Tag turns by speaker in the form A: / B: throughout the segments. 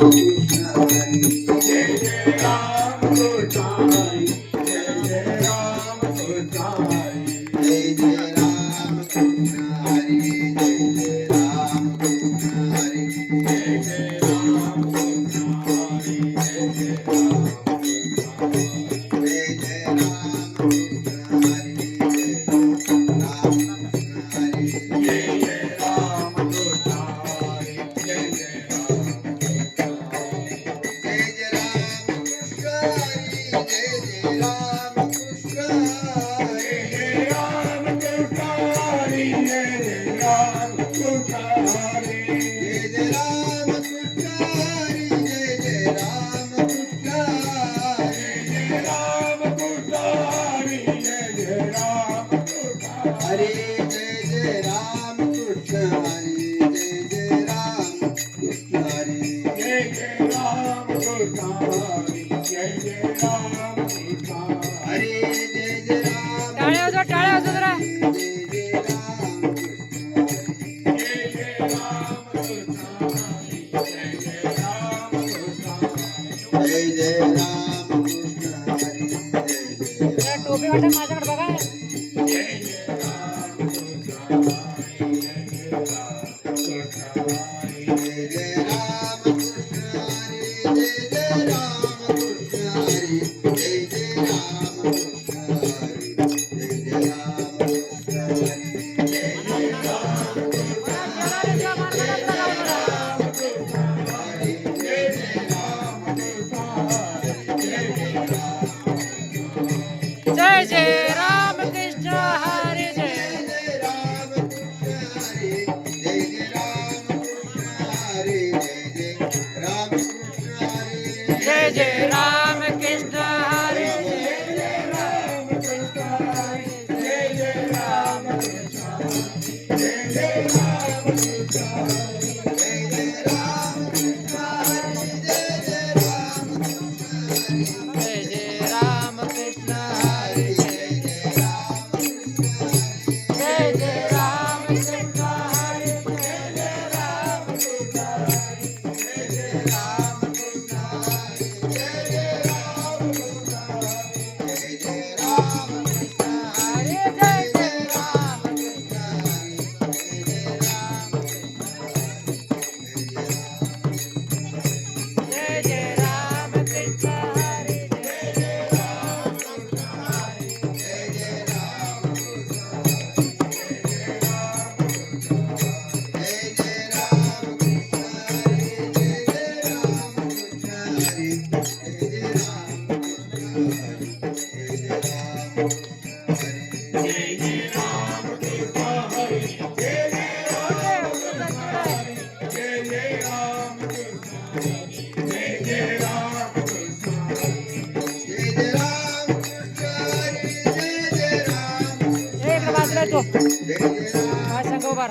A: Thank you.
B: Thank you. 아, 가상고발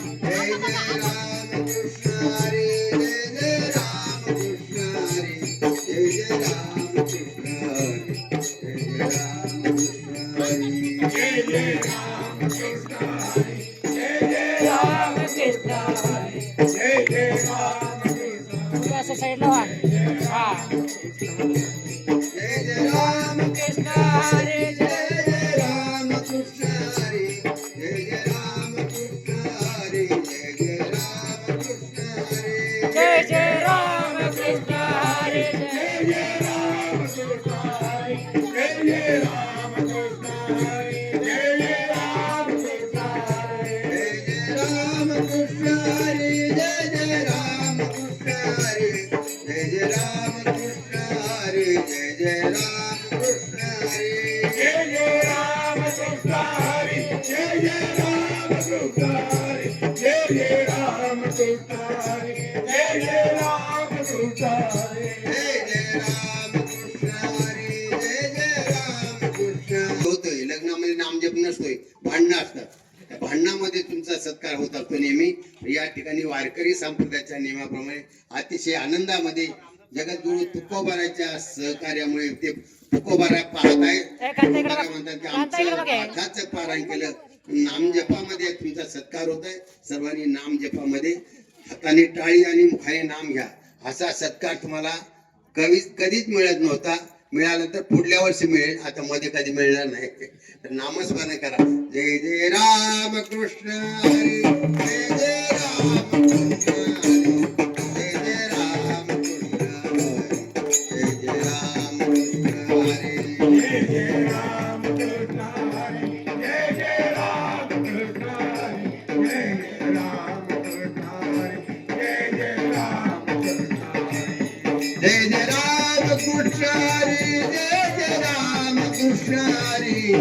B: జయ జయ రామ కృష్ణ హరే జయ జయ రామ కృష్ణ హరే జయ జయ రామ
A: కృష్ణ హరే జయ జయ రామ కృష్ణ హరే జయ జయ రామ కృష్ణ హరే జయ జయ రామ కృష్ణ హరే జయ జయ రామ
B: కృష్ణ హరే జయ జయ రామ కృష్ణ హరే జయ జయ రామ కృష్ణ హరే జయ జయ రామ కృష్ణ హరే జయ జయ రామ కృష్ణ नेहमी या ठिकाणी वारकरी संप्रदायाच्या नियमाप्रमाणे अतिशय आनंदामध्ये जगद्गुरु तुकोबाराच्या सहकार्यामुळे ते तुकोबारा पाहत आहे तुकोबारा म्हणतात की आमचं पारायण केलं. नामजपामध्ये तुमचा सत्कार होत आहे सर्वांनी नामजपामध्ये हाताने टाळी आणि मुखाने नाम घ्या. असा सत्कार तुम्हाला कवी कधीच मिळत नव्हता. मिळालं तर पुढल्या वर्षी मिळेल. आता मध्ये कधी मिळणार नाही. तर नामस्मरण करा. जय जय राम कृष्ण हरी. जय जय राम कृष्ण जय जय राम कृष्ण हरी.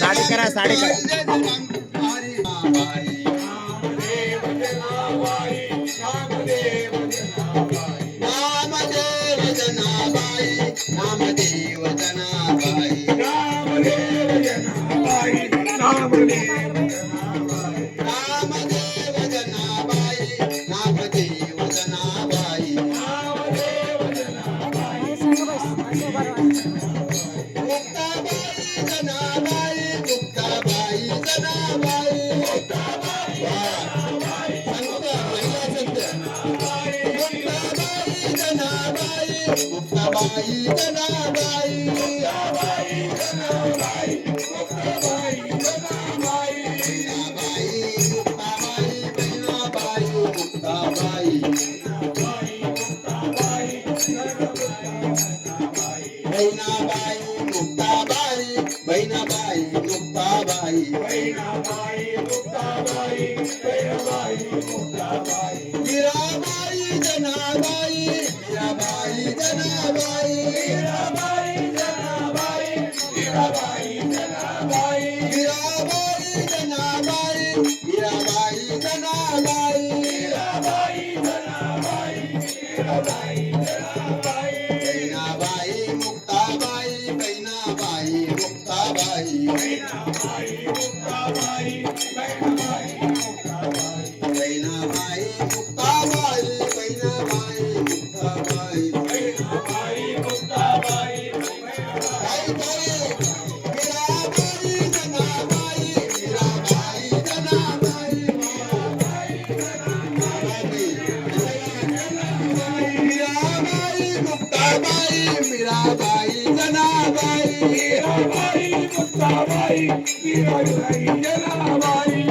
C: साडी करा, साडी करा.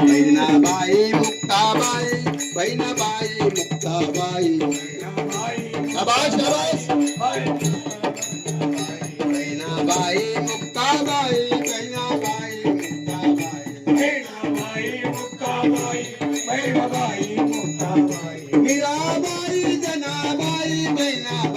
B: बहिणाबाई मुक्ताबाई बहिणाबाई मुक्ताबाई. शाबाश शाबाश Bahinabai Muktabai Bahinabai Muktabai
A: Bahinabai Muktabai.
B: Mirabai Janabai Bahinabai.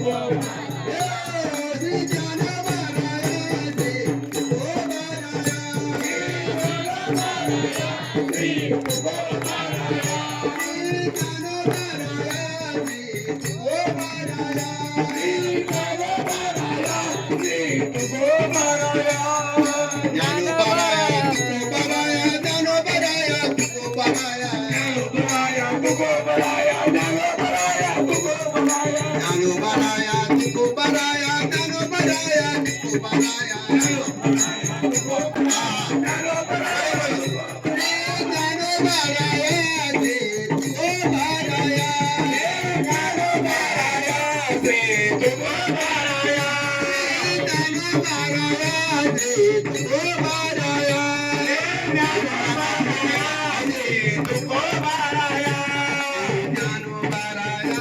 C: Whoa.
B: Yeah.
C: ಜ್ಞಾನೋಪರಾಯ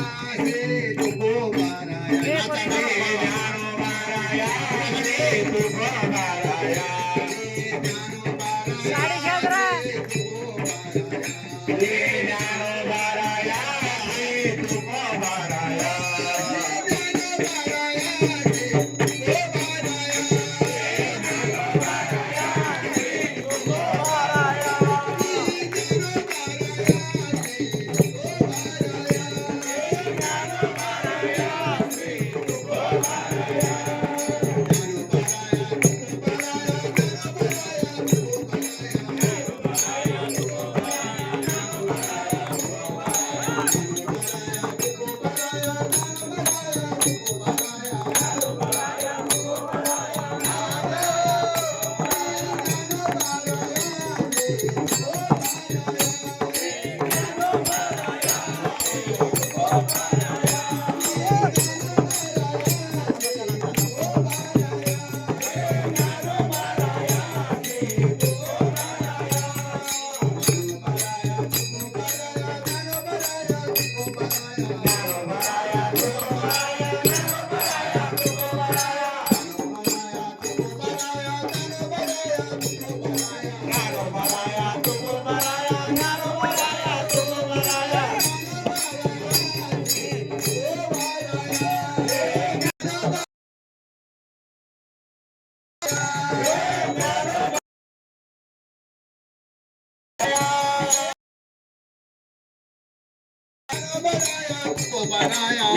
C: to you.
B: बनाया